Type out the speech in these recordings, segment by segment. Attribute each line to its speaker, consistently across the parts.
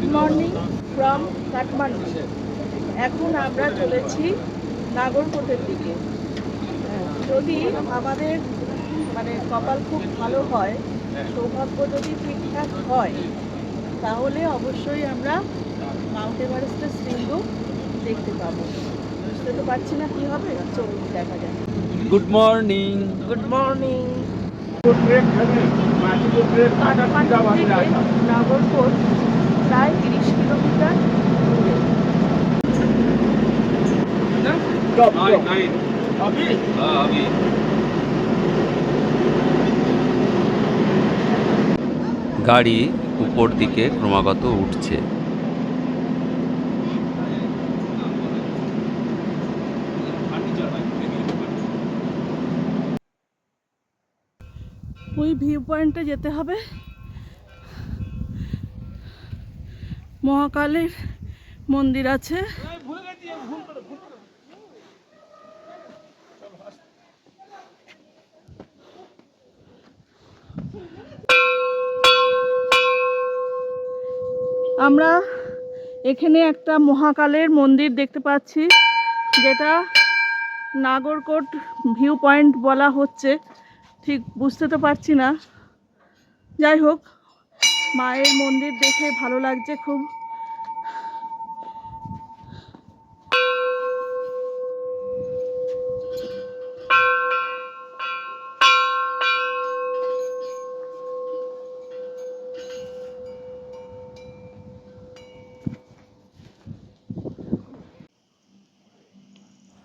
Speaker 1: Good morning from Kathmandu এখন আমরা চলেছি নাগরকোটের দিকে। হ্যাঁ, যদি আমাদের মানে কপাল খুব ভালো হয় সৌভাগ্য যদি ঠিকঠাক হয় তাহলে অবশ্যই আমরা মাউন্ট এভারেস্টের শৃঙ্গ দেখতে পাবো। বুঝতে তো পারছি না কী হবে চলুন দেখা যাক।
Speaker 2: Good morning
Speaker 1: good morning Kathmandu থেকে নাগরকোট প্রায় তিরিশ কিলোমিটার দূরে।
Speaker 2: গাড়ি উপর দিকে ক্রমাগত উঠছে।
Speaker 1: ওই ভিউ পয়েন্টে যেতে হবে। মহাকালের মন্দির আছে। আমরা এখানে একটা মহাকালের মন্দির দেখতে পাচ্ছি, যেটা নাগরকোট ভিউ পয়েন্ট বলা হচ্ছে। ঠিক বুঝতে তো পারছি না। যাই হোক মায়ের মন্দির দেখে ভালো লাগছে খুব।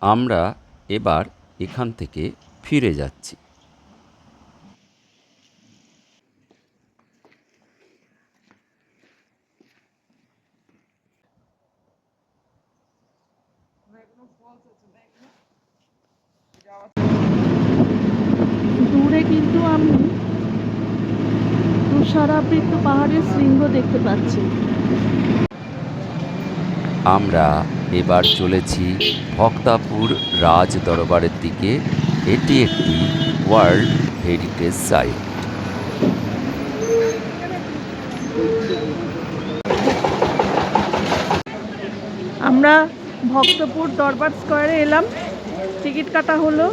Speaker 2: আমরা এবার এখান থেকে ফিরে যাচ্ছি।
Speaker 1: দূরে কিন্তু আমি তুষারাবৃত পাহাড়ের শৃঙ্গ দেখতে পাচ্ছি।
Speaker 2: আমরা এবার চলেছি ভক্তাপুর রাজ দরবারের দিকে। এটি একটি ওয়ার্ল্ড হেরিটেজ সাইট।
Speaker 1: আমরা ভক্তপুর দরবার স্কোয়ারে এলাম। টিকিট কাটা হলো।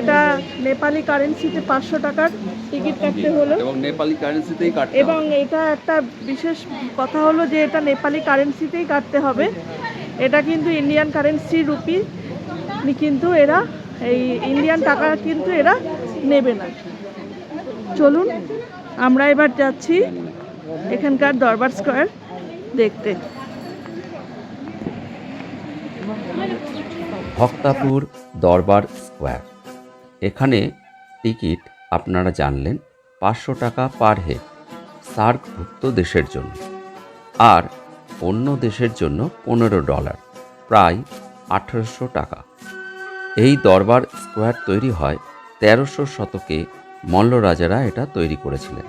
Speaker 1: এটা নেপালি কারেন্সিতে পাঁচশো টাকার টিকিট কাটতে হলো।
Speaker 2: এবং নেপালি কারেন্সিতেই কাটতে
Speaker 1: এবং এটা একটা বিশেষ কথা হলো যে এটা নেপালি কারেন্সিতেই কাটতে হবে। এটা কিন্তু ইন্ডিয়ান কারেন্সি রুপি। কিন্তু এরা এই ইন্ডিয়ান টাকা কিন্তু এরা নেবে না। চলুন আমরা এবার যাচ্ছি এখানকার দরবার স্কোয়ার দেখতে।
Speaker 2: ভক্তাপুর দরবার স্কোয়ার। এখানে টিকিট আপনারা জানলেন পাঁচশো টাকা পার হেড সার্কভুক্ত দেশের জন্য আর অন্য দেশের জন্য পনেরো ডলার, প্রায় আঠেরোশো টাকা। এই দরবার স্কোয়ার তৈরি হয় তেরোশো শতকে মল্ল রাজারা এটা তৈরি করেছিলেন।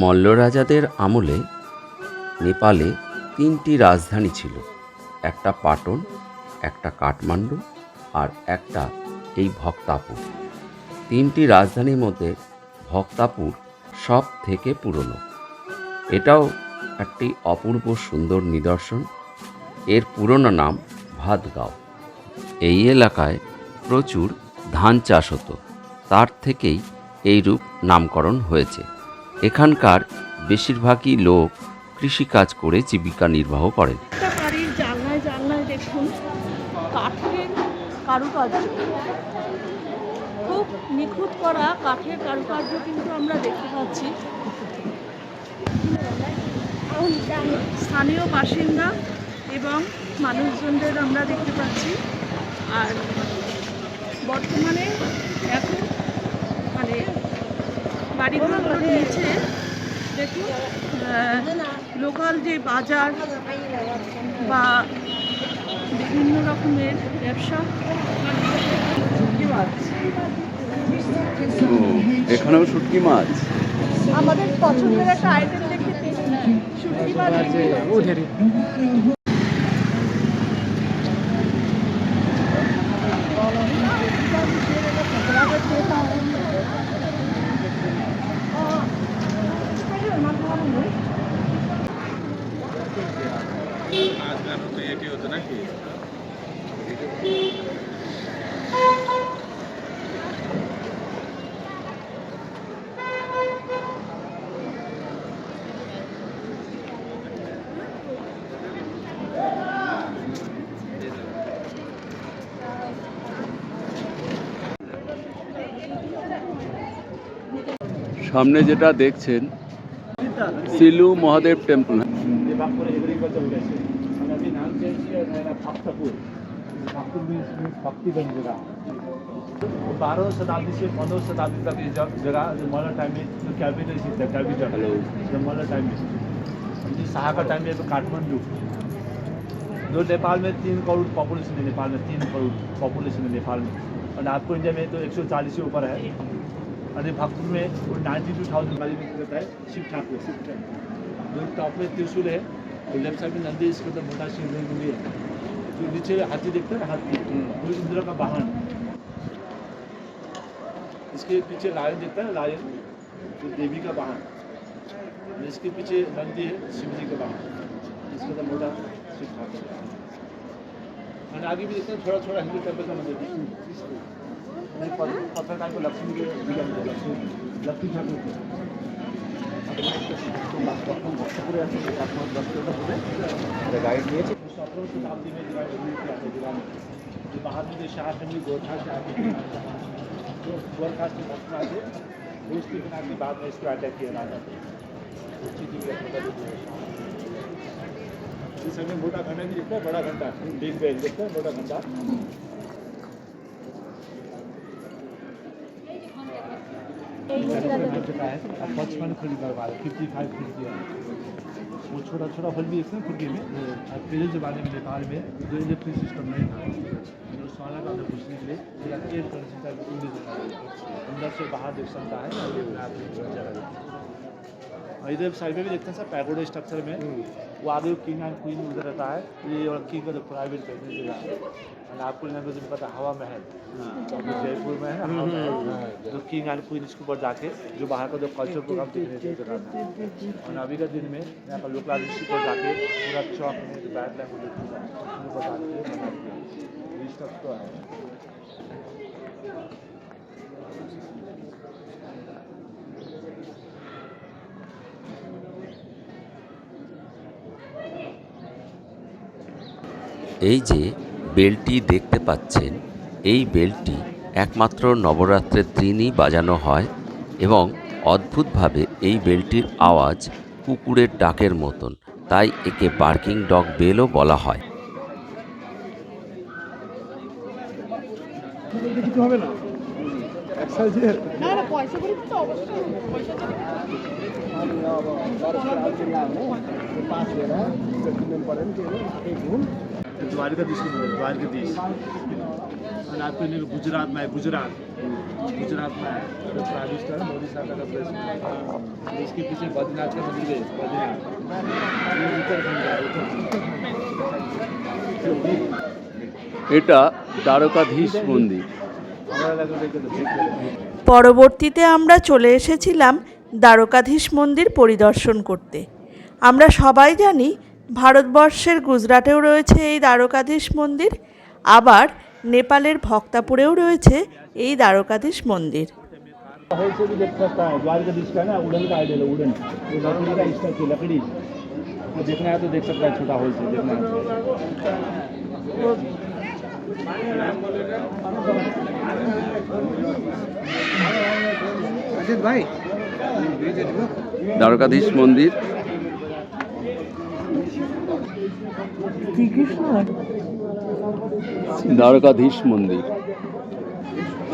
Speaker 2: মল্ল রাজাদের আমলে নেপালে তিনটি রাজধানী ছিল, একটা পাটন, একটা কাঠমান্ডু আর একটা এই ভক্তাপুর। তিনটি রাজধানীর মধ্যে ভক্তাপুর সব থেকে পুরনো। এটাও একটি অপূর্ব সুন্দর নিদর্শন। এর পুরনো নাম ভাতগাঁও এই এলাকায় প্রচুর ধান চাষ হতো। তার থেকেই এই রূপ নামকরণ হয়েছে। এখানকার বেশিরভাগই লোক কৃষিকাজ করে জীবিকা নির্বাহ করেন।
Speaker 1: বাড়ির জানলায় জানলায় দেখুন কাঠের কারুকার্য। খুব নিখুঁত করা কাঠের কারুকার্য কিন্তু আমরা দেখতে পাচ্ছি। স্থানীয় বাসিন্দা এবং মানুষজনদের আমরা দেখতে পাচ্ছি। আর বর্তমানে এখন বাড়িগুলোর নিচে দেখুন লোকাল যে বাজার বা বিভিন্ন রকমের ব্যবসা শুটকি মাছ।
Speaker 3: ও এখানেও শুটকি মাছ।
Speaker 1: আমাদের পছন্দের একটা আইটেম দেখে শুটকি মাছ।
Speaker 3: সামনে যেটা দেখছেন Silu Mahadev temple
Speaker 4: Devapur agriculture village है और अभी नाम चेंज किया मेरा भक्तपुर भक्तपुर मीन्स मीन्स भक्तिगंज जगह बारह शताब्दी से पंद्रह शताब्दी तक ये जग- जगह जो मॉडर्न टाइम में जो कैपिटल थी कैपिटल जो मॉडर्न टाइम में जी शाह का टाइम में तो काठमांडू जो नेपाल में तीन करोड़ पॉपुलेशन है नेपाल में तीन करोड़ पॉपुलेशन है नेपाल में और नागपुर इंडिया में तो एक सौ चालीस से ऊपर है और ये भक्तपुर में नाइन्टी टू थाउज़ेंड वाली में रहता है शिव ठाकुर शिव ठाकुर जो टॉप में त्रिशूल है और लेफ़्ट साइड में नंदी इसके तो मोटा भी है जो नीचे हाथी देखते हैं हाथी वो इंद्र का वाहन इसके पीछे लायन देखता है लायन जो देवी का वाहन इसके पीछे नंदी है शिव जी का वाहन इसका तो मोटा शिव ठाकुर. और आगे भी देखते हैं थोड़ा थोड़ा हिंदू टेंपल का मंदिर. पत्रकार को लक्ष्मी के लक्ष्मी में जो बहादुर शाह गोरखा से जो गोरखा से थे बिना बाद में इसको अटैक किया राजा इस समय मोटा घंटा भी बड़ा घंटा बिग बेल देखते हैं मोटा घंटा। पचपन खुली करवा फिफ्टी फाइव फीट दिया वो छोटा छोटा होल भी हैं फुर्गी में और पहले ज़माने में नेपाल में जो इलेक्ट्रिक सिस्टम नहीं था सोना का घुसने के लिए एयर कंडीशन का अंदर से बाहर देख सकता है इधर साइड में भी देखते हैं सर पैगोडा स्ट्रक्चर में। वो आगे किंग एंड क्वीन उधर रहता है। ये और किंग का जो प्राइवेट रहने जगह है। और आपको यहाँ पे जो पता है, हवा महल। जो जयपुर में है जो किंग एंड क्वीन इसके ऊपर जाके जो बाहर का जो कल्चर प्रोग्राम देखने की जगह है। और अभी का दिन में यहाँ का लोकल आदिवासी पर जाके पूरा चौक में जो बैड लैंग्वेज बता सब तो है।
Speaker 3: এই যে বেলটি দেখতে পাচ্ছেন, এই বেলটি একমাত্র নবরাত্রের দিনই বাজানো হয় এবং অদ্ভুতভাবে এই বেলটির আওয়াজ কুকুরের ডাকের মতন, তাই একে বার্কিং ডগ বেলও বলা হয়।
Speaker 1: পয়সা করে তো অবশ্যই পয়সা করে
Speaker 4: द्वारकाधीश के मंदिर द्वारकाधीश और आपके लिए गुजरात में है गुजरात गुजरात में है जो स्वादिष्ट है ना मोदी साहब का प्लेस इसके पीछे बद्रीनाथ का मंदिर है बद्रीनाथ ये उत्तराखंड का है, उत्तराखंड
Speaker 3: এটা দ্বারকাধীশ মন্দির
Speaker 4: हमारा लगा देख के देख के
Speaker 1: পরবর্তীতে আমরা চলে এসেছিলাম দ্বারকাধীশ মন্দির পরিদর্শন করতে আমরা সবাই জানি ভারতবর্ষের গুজরাটেও রয়েছে এই দ্বারকাধীশ মন্দির, আবার নেপালের ভক্তাপুরেও রয়েছে এই দ্বারকাধীশ মন্দির।
Speaker 3: দ্বারকাধীশ মন্দির দ্বারকাধীশ মন্দির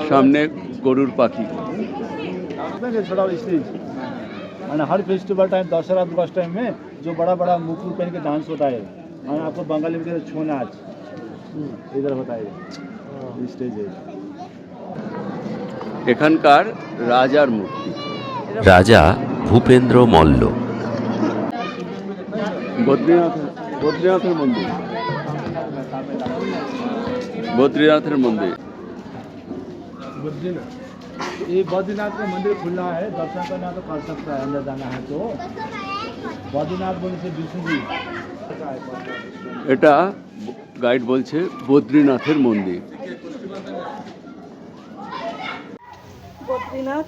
Speaker 3: সামনে গরুর পাখি
Speaker 4: देंगे छोटा स्टेज और हर festival time Dussehra Durga time में जो बड़ा बड़ा मुकुट पहन के डांस होता है और आपको बंगाली में कहते हैं छो नाच इधर होता है स्टेज है
Speaker 3: এখানকার রাজার মূর্তি রাজা ভূপেন্দ্র মল্ল বদ্রীনাথ বদ্রীনাথের মন্দির বদ্রীনাথের মন্দির
Speaker 4: बद्रीनाथ ये बद्रीनाथ का मंदिर खुला है दर्शन करना तो कर सकता है अंदर जाना है तो बद्रीनाथ बोले से विष्णु जी
Speaker 3: এটা গাইড বলছে বদ্রীনাথের মন্দির
Speaker 1: বদ্রীনাথ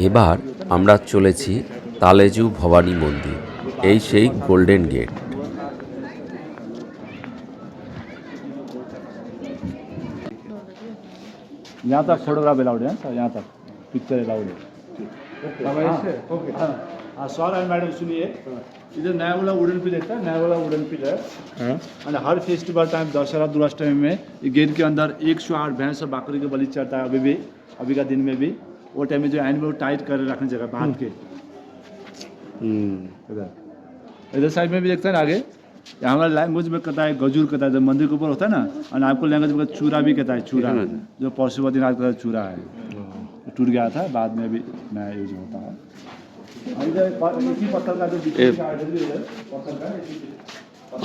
Speaker 3: এবার আমরা চলেছি তালেজু ভবানী মন্দির এই সেই গোল্ডেন গেট
Speaker 4: यहाँ तक फोटोग्राफ अलाउड है सर यहाँ तक पिक्चर अलाउड है हाँ हाँ मैडम सुनिए इधर नया वाला वुडन पिलर था नया वाला वुडन पिलर एंड हर फेस्टिवल टाइम दशहरा दुरास टाइम में गेट के अंदर एक सौ आठ भैंस और बकरी के बलि चढ़ता है अभी भी अभी का दिन में भी वो टाइम में जो एनिमल टाइट कर रखने जगह बाँध के इधर इधर साइड में भी देखते हैं आगे यहाँ हमारा लैंग्वेज में कहता है गजूर कहता है जब मंदिर के ऊपर होता है ना और आपको लैंग्वेज में चूरा भी कहता है चूरा जो पशुपतिनाथ है चूरा है टूट गया था बाद में भी नया यूज़ होता है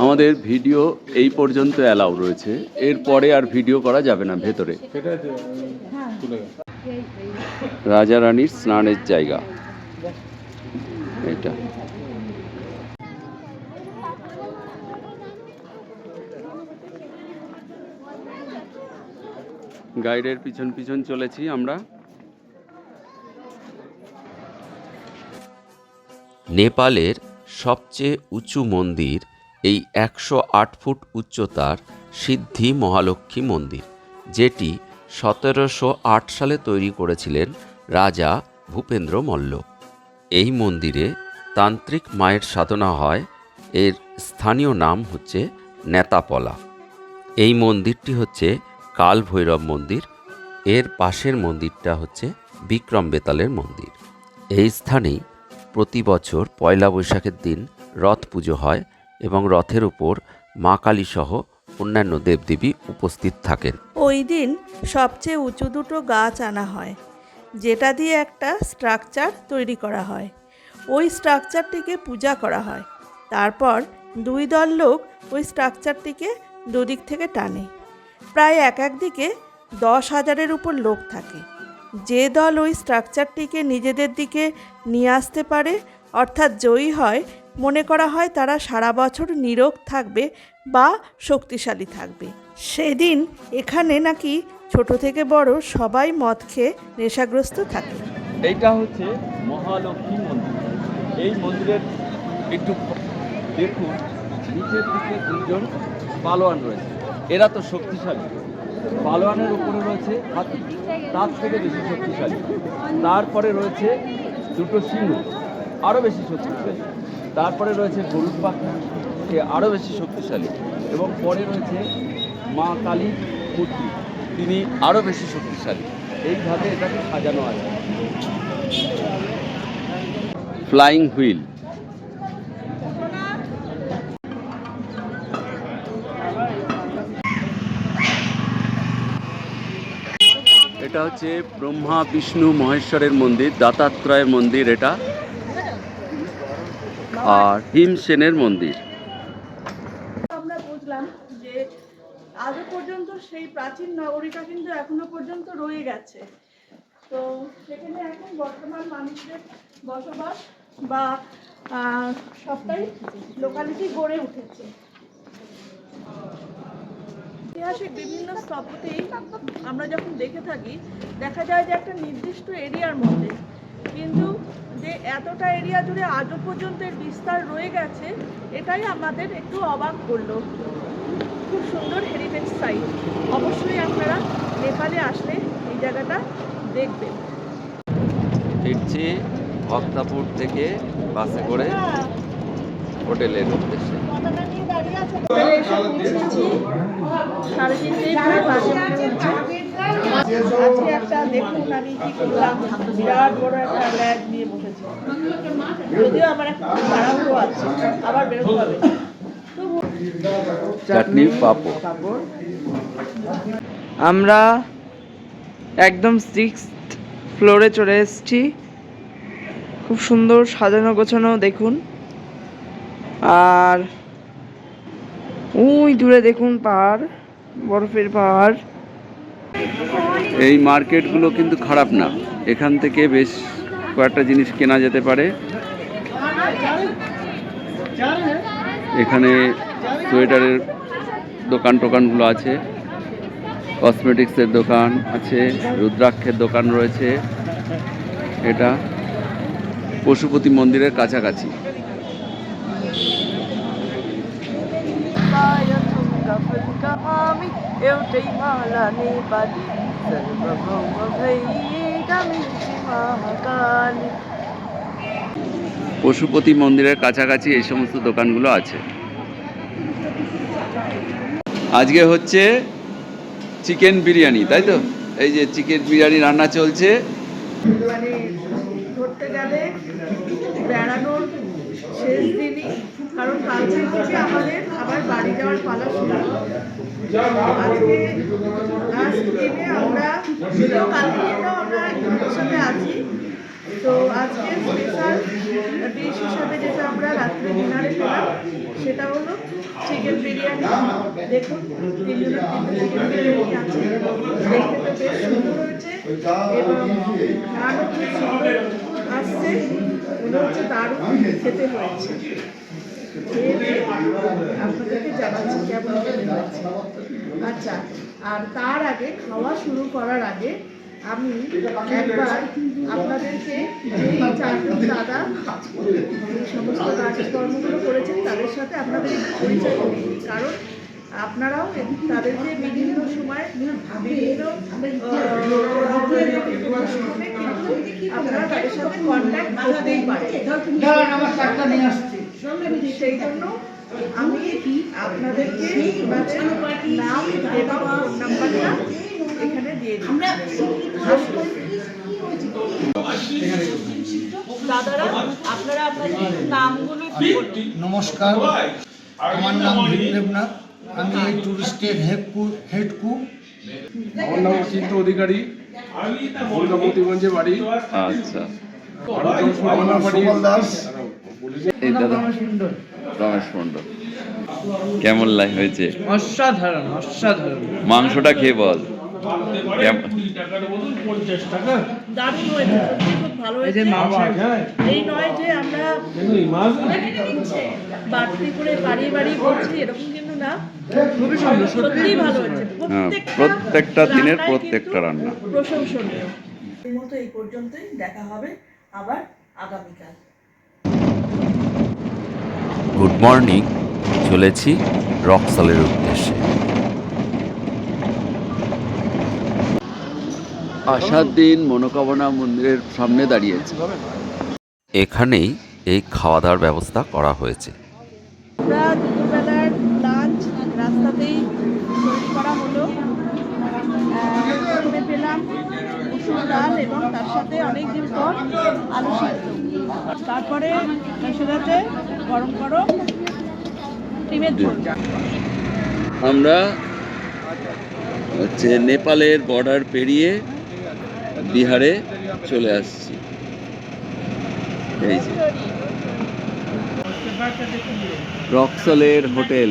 Speaker 3: আমাদের ভিডিও এই পর্যন্ত অ্যালাউ রয়েছে। এরপরে আর ভিডিও করা যাবে না ভেতরে। রাজা রানীর স্নানের জায়গা। এটা। গাইডের পিছন পিছন চলেছি আমরা। নেপালের সবচেয়ে উঁচু মন্দির, এই একশো আট ফুট উচ্চতার সিদ্ধি মহালক্ষ্মী মন্দির, যেটি সতেরোশো আট সালে তৈরি করেছিলেন রাজা ভূপেন্দ্র মল্ল। এই মন্দিরে তান্ত্রিক মায়ের সাধনা হয়, এর স্থানীয় নাম হচ্ছে নেতাপলা। এই মন্দিরটি হচ্ছে কাল ভৈরব মন্দির, এর পাশের মন্দিরটা হচ্ছে বিক্রম বেতালের মন্দির। এই স্থানেই প্রতি বছর পয়লা বৈশাখের দিন রথ পুজো হয় এবং রথের উপর মা কালী সহ অন্যান্য দেবদেবী উপস্থিত থাকেন।
Speaker 1: ওই দিন সবচেয়ে উঁচু দুটো গাছ আনা হয়, যেটা দিয়ে একটা স্ট্রাকচার তৈরি করা হয়। ওই স্ট্রাকচারটিকে পূজা করা হয়। তারপর দুই দল লোক ওই স্ট্রাকচারটিকে দুদিক থেকে টানে। প্রায় এক এক দিকে দশ হাজারের উপর লোক থাকে। যে দল ওই স্ট্রাকচারটিকে নিজেদের দিকে নিয়ে আসতে পারে, অর্থাৎ জয়ী হয়, মনে করা হয় তারা সারা বছর নীরব থাকবে বা শক্তিশালী থাকবে। সেদিন এখানে নাকি ছোট থেকে বড় সবাই মদ খেয়ে নেশাগ্রস্ত থাকে।
Speaker 3: এইটা হচ্ছে মহালক্ষ্মী মন্দির। এই মন্দিরের একটু দেখুন, নিচের দিকে দুজন পালোয়ান রয়েছে। এরা তো শক্তিশালী। পালোয়ানের উপরে রয়েছে হাতি। তার থেকে বেশি শক্তিশালী। তারপরে রয়েছে দুটো সিংহ আরও বেশি শক্তিশালী। তারপরে রয়েছে গরুর পাখি, সে আরও বেশি শক্তিশালী। এবং পরে রয়েছে মা কালীর মূর্তি, তিনি আরও বেশি শক্তিশালী। এইভাবে এটাকে সাজানো আছে। ফ্লাইং হুইল এটা হচ্ছে ব্রহ্মা, বিষ্ণু, মহেশ্বরের মন্দির দাতাত্রয়ের মন্দির এটা। আর ভীমসেনের মন্দির।
Speaker 1: আমরা বুঝলাম যে আজও পর্যন্ত সেই প্রাচীন নগরীটা কিন্তু এখনও পর্যন্ত রয়ে গেছে। তো সেখানে এখন বর্তমান মানুষদের বসবাস বা সবটাই লোকালিটি গড়ে উঠেছে। ঐতিহাসিক বিভিন্ন স্থপতি আমরা যখন দেখে থাকি দেখা যায় যে একটা নির্দিষ্ট এরিয়ার মধ্যে। কিন্তু যে এতটা এরিয়া জুড়ে আজও পর্যন্ত এর বিস্তার রয়ে গেছে এটাই আমাদের একটু অবাক করল। খুব সুন্দর হেরিটেজ সাইট অবশ্যই আপনারা নেপালে আসলে এই জায়গাটা দেখবেন।
Speaker 3: ফিরছি ভক্তাপুর থেকে বাসে করে হোটেলের উদ্দেশ্যে।
Speaker 1: আজকে একটা দেখুন আমি কি করলাম। বিরাট বড় একটা নিয়ে বসেছি। যদিও আমার একটা আছে, আবার বেরোতে হবে।
Speaker 3: চাটনি
Speaker 5: আমরা একদম সিক্স ফ্লোরে চলে এসেছি। খুব সুন্দর সাজানো গোছানো দেখুন। আর ওই দূরে দেখুন পাহাড়, বরফের পাহাড়।
Speaker 3: এই মার্কেটগুলো কিন্তু খারাপ না। এখান থেকে বেশ কয়েকটা জিনিস কেনা যেতে পারে। এখানে সোয়েটারের দোকান টোকানগুলো আছে। কসমেটিক্সের দোকান আছে, রুদ্রাক্ষের দোকান রয়েছে। এটা পশুপতি মন্দিরের কাছাকাছি।
Speaker 5: एउटै माला नेपाली सर्वभौम भई महाकाली
Speaker 3: পশুপতি মন্দিরের কাছাকাছি এই সমস্ত দোকানগুলো আছে আজকে হচ্ছে চিকেন বিরিয়ানি তাই তো এই যে চিকেন বিরিয়ানি রান্না চলছে
Speaker 1: কারণ কাল আমাদের আবার বাড়ি যাওয়ার পালা শুরু। আজকে লাস্ট আমরা যদিও আমরা সাথে আছি। তো আজকে স্পেশাল ডিশ হিসাবে যেটা আমরা রাত্রে ডিনারে পেলাম সেটা হলো চিকেন বিরিয়ানি। দেখুন, তিনজনের চিকেন বিরিয়ানি আছে। দেখতে তো সুন্দর হয়েছে এবং গানও খুব সুন্দর আসছে। মনে হচ্ছে দারুণ খেতে হয়েছে। আপনাদেরকে আচ্ছা আর তার আগে খাওয়া শুরু করার আগে আমি একবার আপনাদেরকে চারজন দাদা সমস্ত কাজকর্মগুলো করেছেন, তাদের সাথে আপনাদের পরিচয় করি কারণ আপনারাও তাদেরকে বিভিন্ন সময় বিভিন্ন আপনারা তাদের সাথে কন্ট্যাক্ট করতেই পারেন। সেই জন্য আমি আপনাদেরকে নাম এবং নাম্বারটা এখানে দিয়ে দাদারা আপনারা আপনাদের নামগুলো
Speaker 6: নমস্কার আমার নাম বিপ্লবনাথ আমি এই টুরিস্টের হেডকু হেডকু
Speaker 7: আমার নাম অচিন্ত অধিকারী দুর্গাপতিগঞ্জে বাড়ি।
Speaker 3: আচ্ছা।
Speaker 7: আমার নাম সুবল দাস।
Speaker 3: এই দাদা রমেশ মন্ডল কেমন লাগ হয়েছে?
Speaker 5: অসাধারণ অসাধারণ।
Speaker 3: মাংসটা খেয়ে বল। কেমন
Speaker 1: দারুণ হয়েছে সত্যি খুব ভালো
Speaker 5: এই যে
Speaker 1: হয়েছে
Speaker 5: মাংস।
Speaker 1: এই নয় যে আমরা বাড়তি করে বাড়িয়ে বাড়িয়ে বলছি এরকম কিন্তু না।
Speaker 5: খুবই সুন্দর
Speaker 1: সত্যিই ভালো হয়েছে।
Speaker 3: হ্যাঁ, প্রত্যেকটা দিনের প্রত্যেকটা রান্না।
Speaker 1: প্রশংসনীয়। এই মতো এই পর্যন্তই দেখা হবে আবার আগামীকাল।
Speaker 3: Good morning. চলেছি রকসলের উদ্দেশ্যে। আসার দিন মনোকামনা মন্দিরের সামনে দাঁড়িয়েছে। এখানেই এই খাওয়া দাওয়ার ব্যবস্থা করা হয়েছে।
Speaker 1: আমরা দুপুরবেলার লাঞ্চ রাস্তাতেই তৈরি করা হলো। প্রথমে পেলাম মুসুর ডাল এবং তার সাথে অনেক দিন পর আলু সিদ্ধ। তারপরে সেটাতে গরম ডিমের ঝোল
Speaker 3: আমরা হচ্ছে নেপালের বর্ডার পেরিয়ে বিহারে চলে আসছি। এই যে। রক্সলের hotel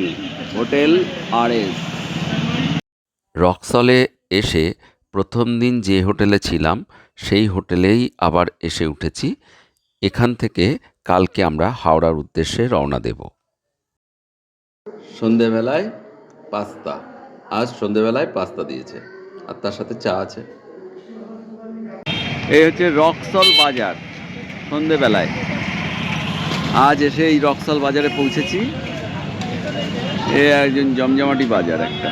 Speaker 3: hotel R S Raxaul এসে প্রথম দিন যে হোটেলে ছিলাম সেই হোটেলেই আবার এসে উঠেছি। এখান থেকে কালকে আমরা হাওড়ার উদ্দেশ্যে রওনা দেব। সন্ধেবেলায় পাস্তা। আজ সন্ধেবেলায় পাস্তা দিয়েছে। আর তার সাথে চা আছে। এই হচ্ছে রক্সল বাজার সন্ধেবেলায়। আজ এসে এই রক্সল বাজারে পৌঁছেছি। এ একজন জমজমাটি বাজার একটা।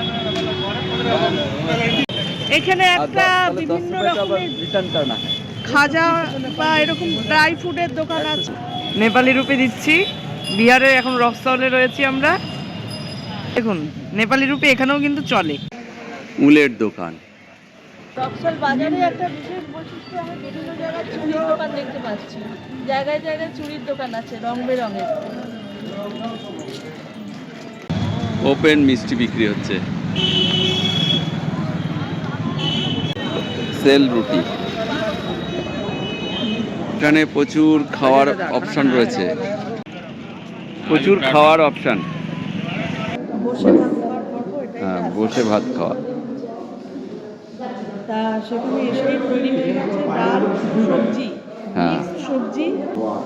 Speaker 1: এখানে একটা বিভিন্ন রকমের খাজা বা এরকম ড্রাই ফ্রুটের দোকান আছে।
Speaker 5: নেপালি রূপে দিচ্ছি। বিহারে এখন রক্সলে রয়েছি আমরা। দেখুন নেপালি রূপে এখানেও কিন্তু চলে।
Speaker 3: উলের দোকান।
Speaker 1: রক্সল বাজারে একটা বিশেষ বৈশিষ্ট্য আমি বিভিন্ন জায়গায় চুড়ির দোকান দেখতে পাচ্ছি। জায়গায় দোকান আছে রং বেরঙের।
Speaker 3: ওপেন মিষ্টি বিক্রি হচ্ছে। সেল রুটি। এখানে প্রচুর খাওয়ার অপশন রয়েছে। প্রচুর খাওয়ার অপশন
Speaker 1: বসে ভাত খাওয়ার
Speaker 3: হ্যাঁ বসে ভাত খাওয়া।
Speaker 1: তা সেখানে এসেই তৈরি হয়ে গেছে ডাল সবজি।
Speaker 3: হ্যাঁ।
Speaker 1: সবজি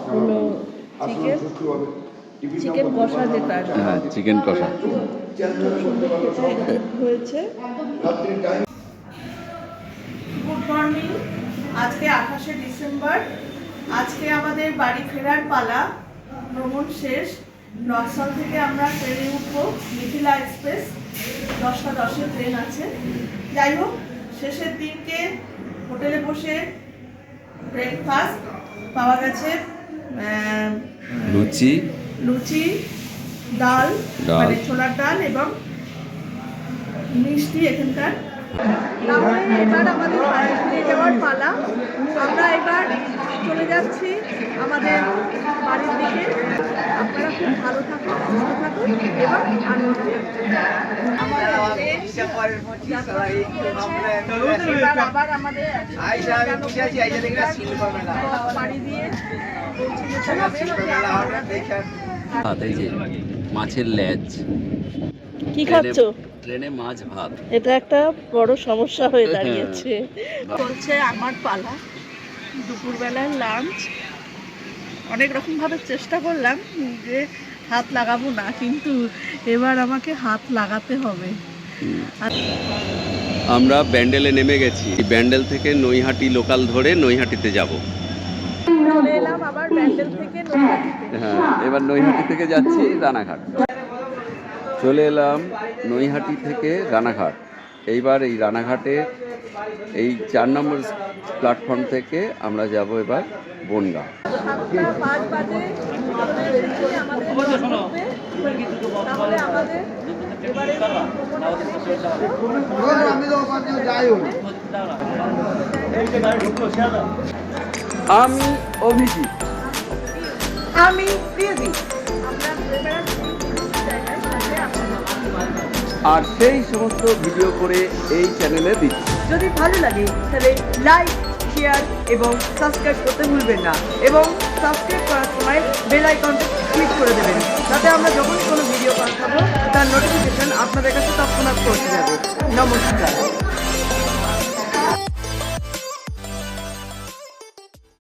Speaker 1: হলো চিকেন চিকেন কষা যেটা
Speaker 3: হ্যাঁ চিকেন কষা।
Speaker 1: হয়েছে। গুড মর্নিং আজকে আঠাশে ডিসেম্বর। আজকে আমাদের বাড়ি ফেরার পালা ভ্রমণ শেষ। নকশাল থেকে আমরা ট্রেনে উঠবো মিথিলা এক্সপ্রেস। দশটা দশের ট্রেন আছে। যাই হোক শেষের দিনকে হোটেলে বসে ব্রেকফাস্ট পাওয়া গেছে
Speaker 3: লুচি।
Speaker 1: লুচি ডাল। মানে ছোলার ডাল এবং মিষ্টি এখানকার। তাহলে এবার আমাদের বাড়ি ফিরে যাওয়ার পালা। আমরা এবার চলে যাচ্ছি আমাদের বাড়ির দিকে। আপনারা খুব ভালো থাকুন সুস্থ থাকুন এবং আনন্দ আবার আমাদের দিয়ে।
Speaker 3: ভাত এই যে মাছের লেজ।
Speaker 1: কি খাচ্ছো?
Speaker 3: ট্রেনে মাছ ভাত।
Speaker 1: এটা একটা বড় সমস্যা হয়ে দাঁড়িয়েছে। চলছে আমার পালা। দুপুরবেলার লাঞ্চ অনেক রকমভাবে চেষ্টা করলাম যে হাত লাগাবো না কিন্তু এবার আমাকে হাত লাগাতে হবে।
Speaker 3: আমরা ব্যান্ডেলে নেমে গেছি। ব্যান্ডেল থেকে নৈহাটি লোকাল ধরে নৈহাটিতে যাব।
Speaker 1: চলে এলাম আবার ব্যান্ডেল
Speaker 3: হ্যাঁ এবার নৈহাটি থেকে যাচ্ছি রানাঘাট। চলে এলাম নৈহাটি থেকে রানাঘাট। এইবার এই রানাঘাটে এই চার নম্বর প্ল্যাটফর্ম থেকে আমরা যাব এবার বনগাঁ।
Speaker 6: আমি
Speaker 3: অভিজিৎ।
Speaker 5: আমি
Speaker 1: এসেছি
Speaker 3: আর সেই সমস্ত ভিডিও করে এই চ্যানেলে দিচ্ছি।
Speaker 5: যদি ভালো লাগে, তাহলে লাইক শেয়ার এবং সাবস্ক্রাইব করতে ভুলবেন না। এবং সাবস্ক্রাইব করার সময় বেল আইকনটা ক্লিক করে দেবেন। যাতে আমরা যখন কোনো ভিডিও পাঠাবো, তার নোটিফিকেশন আপনাদের কাছে তৎক্ষণাৎ পৌঁছে যাবে। নমস্কার।